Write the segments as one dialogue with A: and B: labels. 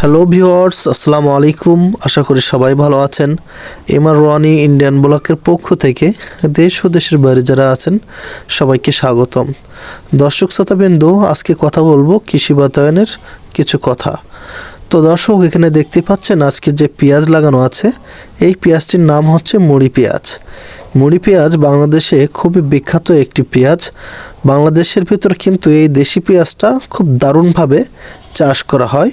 A: Hello viewers আসসালামু আলাইকুম আশা করি সবাই ভালো আছেন। এমআর রনি ইন্ডিয়ান ব্লকের পক্ষ থেকে দেশ ও দেশের বাইরে যারা আছেন, সবাইকে স্বাগতম। দর্শক শ্রোতাবিন্দু, আজকে কথা বলব কৃষি বাতায়নের কিছু কথা। তো দর্শক, এখানে দেখতে পাচ্ছেন আজকে যে পেঁয়াজ লাগানো আছে, এই পেঁয়াজটির নাম হচ্ছে মুড়ি পেঁয়াজ। মুড়ি পেঁয়াজ বাংলাদেশে খুবই বিখ্যাত একটি পেঁয়াজ। বাংলাদেশের ভিতর কিন্তু এই দেশি পেঁয়াজটা খুব দারুণভাবে চাষ করা হয়।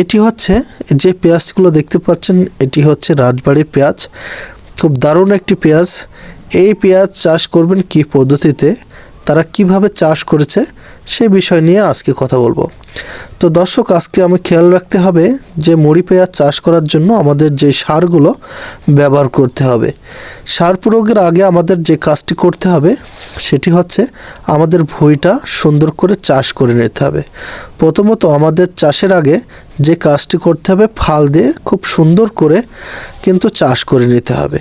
A: এটি হচ্ছে, যে পেঁয়াজগুলো দেখতে পাচ্ছেন, এটি হচ্ছে রাজবাড়ির পেঁয়াজ। খুব দারুণ একটি পেঁয়াজ। এই পেঁয়াজ চাষ করবেন কি পদ্ধতিতে? তারা কীভাবে চাষ করেছে? সে বিষয় নিয়ে আজকে কথা বলব। তো দর্শক, আজকে আমি খেয়াল রাখতে হবে যে মুড়ি পেঁয়াজ চাষ করার জন্য আমাদের যে সারগুলো ব্যবহার করতে হবে। সার প্রয়োগের আগে আমাদের যে কাজটি করতে হবে, সেটি হচ্ছে আমাদের ভুঁইটা সুন্দর করে চাষ করে নিতে হবে। প্রথমত আমাদের চাষের আগে যে কাজটি করতে হবে, ফাল দিয়ে খুব সুন্দর করে কিন্তু চাষ করে নিতে হবে।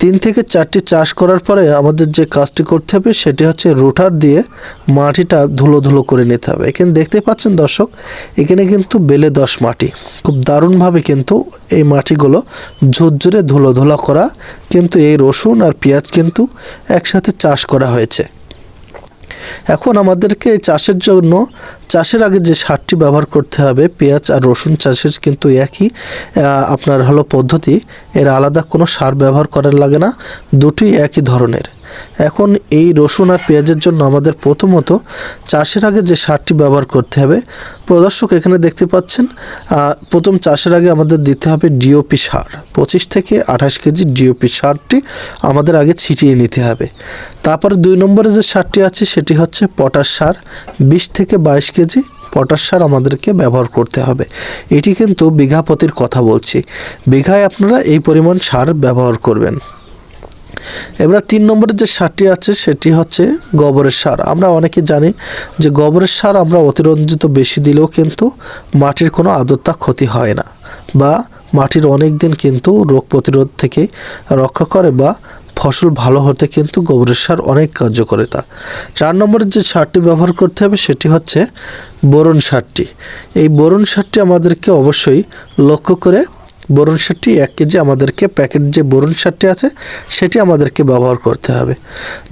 A: তিন থেকে চারটি চাষ করার পরে আমাদের যে কাজটি করতে হবে সেটি হচ্ছে রোটার দিয়ে মাটিটা ধুলো ধুলো করে নিতে হবে। এখানে দেখতে পাচ্ছেন দর্শক, এখানে কিন্তু বেলে দশ মাটি। খুব দারুণভাবে কিন্তু এই মাটিগুলো ঝুরঝুরে ধুলো ধুলো করা কিন্তু এই রসুন আর পেঁয়াজ কিন্তু একসাথে চাষ করা হয়েছে। এখন আমাদেরকে চাষের জন্য, চাষের আগে যে সারটি ব্যবহার করতে হবে, পেঁয়াজ আর রসুন চাষের কিন্তু একই আপনার হলো পদ্ধতি। এর আলাদা কোনো সার ব্যবহার করার লাগে না দুটি একই ধরনের। এখন এই রসুন আর পেঁয়াজের জন্য আমাদের প্রথমত চাষের আগে যে সারটি ব্যবহার করতে হবে, প্রদর্শক এখানে দেখতে পাচ্ছেন প্রথম চাষের আগে আমাদের দিতে হবে ডিওপি সার। পঁচিশ থেকে আঠাশ কেজি ডিওপি সারটি আমাদের আগে ছিটিয়ে নিতে হবে। তারপরে দুই নম্বরে যে সারটি আছে সেটি হচ্ছে পটাশ সার। বিশ থেকে বাইশ কেজি পটাশ সার আমাদেরকে ব্যবহার করতে হবে। এটি কিন্তু বিঘা প্রতির কথা বলছি। বিঘায় আপনারা এই পরিমাণ সার ব্যবহার করবেন। এবার তিন নম্বরের যে সারটি আছে, সেটি হচ্ছে গোবরের সার। আমরা অনেকে জানি যে গোবরের সার আমরা অতিরঞ্জিত বেশি দিলেও কিন্তু মাটির কোনো আদরতা ক্ষতি হয় না বা মাটির অনেক দিন কিন্তু রোগ প্রতিরোধ থেকে রক্ষা করে বা ফসল ভালো হতে কিন্তু গোবরের সার অনেক কার্যকরিতা চার নম্বরের যে সারটি ব্যবহার করতে হবে, সেটি হচ্ছে বোরন সারটি। এই বোরন সারটি আমাদেরকে অবশ্যই লক্ষ্য করে বোরন সারটি এক কেজি আমাদেরকে প্যাকেট যে বোরন সারটি আছে, সেটি আমাদেরকে ব্যবহার করতে হবে।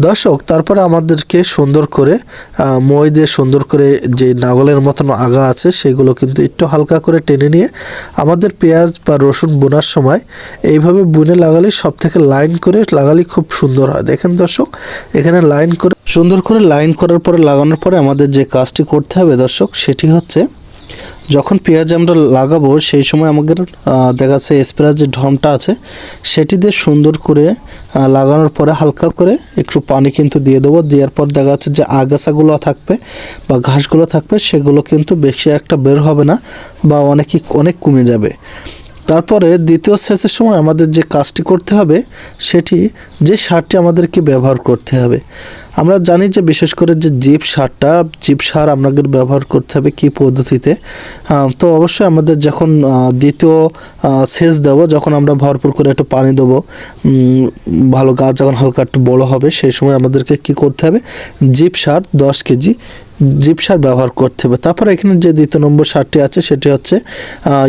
A: দর্শক, তারপরে আমাদেরকে সুন্দর করে মই দিয়ে সুন্দর করে যে নাগলের মতন আগা আছে, সেগুলো কিন্তু একটু হালকা করে টেনে নিয়ে আমাদের পেঁয়াজ বা রসুন বোনার সময় এইভাবে বুনে লাগালে সব থেকে লাইন করে লাগালে খুব সুন্দর হয়। দেখেন দর্শক, এখানে লাইন করে, সুন্দর করে লাইন করার পরে, লাগানোর পরে আমাদের যে কাজটি করতে হবে দর্শক, সেটি হচ্ছে যখন পেঁয়াজ আমরা লাগাবো, সেই সময় আমাদের দেখা যাচ্ছে স্প্রেয়ার যে ঢমটা আছে, সেটি দিয়ে সুন্দর করে লাগানোর পরে হালকা করে একটু পানি কিন্তু দিয়ে দেবো। দেওয়ার পর দেখা যাচ্ছে যে আগাছাগুলো থাকবে বা ঘাসগুলো থাকবে, সেগুলো কিন্তু বেশি একটা বের হবে না বা অনেকই অনেক কমে যাবে। তারপরে দ্বিতীয় সেচের সময় আমাদের যে কাজটি করতে হবে, সেটি যে সারটি আমাদেরকে ব্যবহার করতে হবে। আমরা জানি যে বিশেষ করে যে জীব সারটা, জীব সার আমাদের ব্যবহার করতে হবে কী পদ্ধতিতে। তো অবশ্যই আমাদের যখন দ্বিতীয় সেচ দেবো, যখন আমরা ভরপুর করে একটু পানি দেবো ভালো গাছ যখন হালকা একটু বড়ো হবে, সেই সময় আমাদেরকে কি করতে হবে? জীব সার দশ কেজি জীব সার ব্যবহার করতে হবে। তারপরে এখানে যে দ্বিতীয় নম্বর সারটি আছে, সেটি হচ্ছে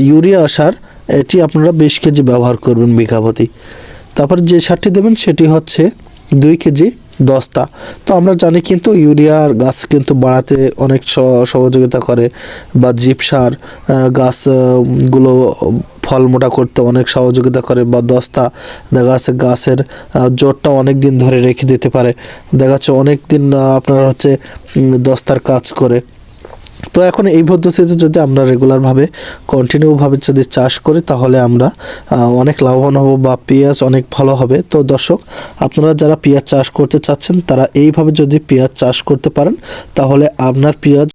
A: ইউরিয়া সার। এটি আপনারা বিশ কেজি ব্যবহার করবেন বিঘা প্রতি তারপর যে সারটি দেবেন সেটি হচ্ছে দুই কেজি দস্তা। তো আমরা জানি কিন্তু ইউরিয়ার গাছ কিন্তু বাড়াতে অনেক সহযোগিতা করে বা জিপ সার আহ, গাছ আহ, গুলো ফল মোটা করতে অনেক সহযোগিতা করে বা দস্তা দেখা যাচ্ছে গাছের জোরটা অনেক দিন ধরে রেখে দিতে পারে। দেখা যাচ্ছে অনেক দিন আপনার হচ্ছে দস্তার কাজ করে তো এখন এই পদ্ধতিতে যদি আমরা রেগুলারভাবে কন্টিনিউভাবে যদি চাষ করি, তাহলে আমরা অনেক লাভবান হব বা পেঁয়াজ অনেক ভালো হবে। তো দর্শক, আপনারা যারা পেঁয়াজ চাষ করতে চাচ্ছেন, তারা এইভাবে যদি পেঁয়াজ চাষ করতে পারেন, তাহলে আপনার পেঁয়াজ